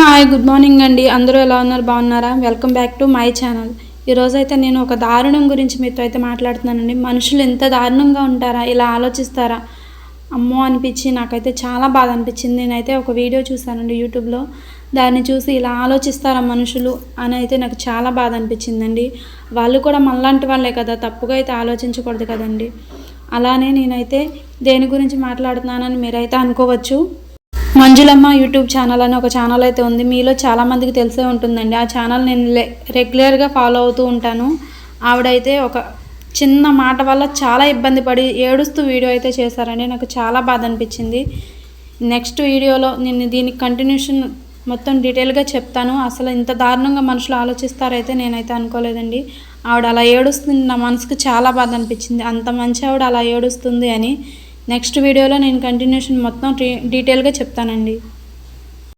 Hi good morning అండి. అందరూ ఎలా ఉన్నారు? బాగున్నారా? Welcome back to my channel ఈరోజైతే నేను ఒక దారుణం గురించి మీతో అయితే మాట్లాడుతున్నానండి. మనుషులు ఎంత దారుణంగా ఉంటారా? ఇలా ఆలోచిస్తారా? అమ్మో అనిపించి నాకైతే చాలా బాధ అనిపించింది. నేనైతే ఒక వీడియో చూశానండి యూట్యూబ్లో. దాన్ని చూసి ఇలా ఆలోచిస్తారా మనుషులు అని అయితే నాకు చాలా బాధ అనిపించిందండి. వాళ్ళు కూడా మనలాంటి వాళ్ళే కదా తప్పుగా అయితే ఆలోచించకూడదు కదండి. అలానే నేనైతే దేని గురించి మాట్లాడుతున్నానని మీరైతే అనుకోవచ్చు. మంజులమ్మ యూట్యూబ్ ఛానల్ అని ఒక ఛానల్ అయితే ఉంది. మీలో చాలామందికి తెలిసే ఉంటుందండి. ఆ ఛానల్ నేను రెగ్యులర్గా ఫాలో అవుతూ ఉంటాను. ఆవిడైతే ఒక చిన్న మాట వల్ల చాలా ఇబ్బంది పడి ఏడుస్తూ వీడియో అయితే చేశారండి. నాకు చాలా బాధ అనిపించింది. నెక్స్ట్ వీడియోలో నేను దీనికి కంటిన్యూషన్ మొత్తం డీటెయిల్గా చెప్తాను. అసలు ఇంత దారుణంగా మనుషులు ఆలోచిస్తారైతే నేనైతే అనుకోలేదండి. ఆవిడ అలా ఏడుస్తుంది నా మనసుకు చాలా బాధ అనిపించింది. అంత మంచి ఆవిడ అలా ఏడుస్తుంది అని నెక్స్ట్ వీడియోలో నేను కంటిన్యూషన్ మొత్తం డీటెయిల్గా చెప్తానండి.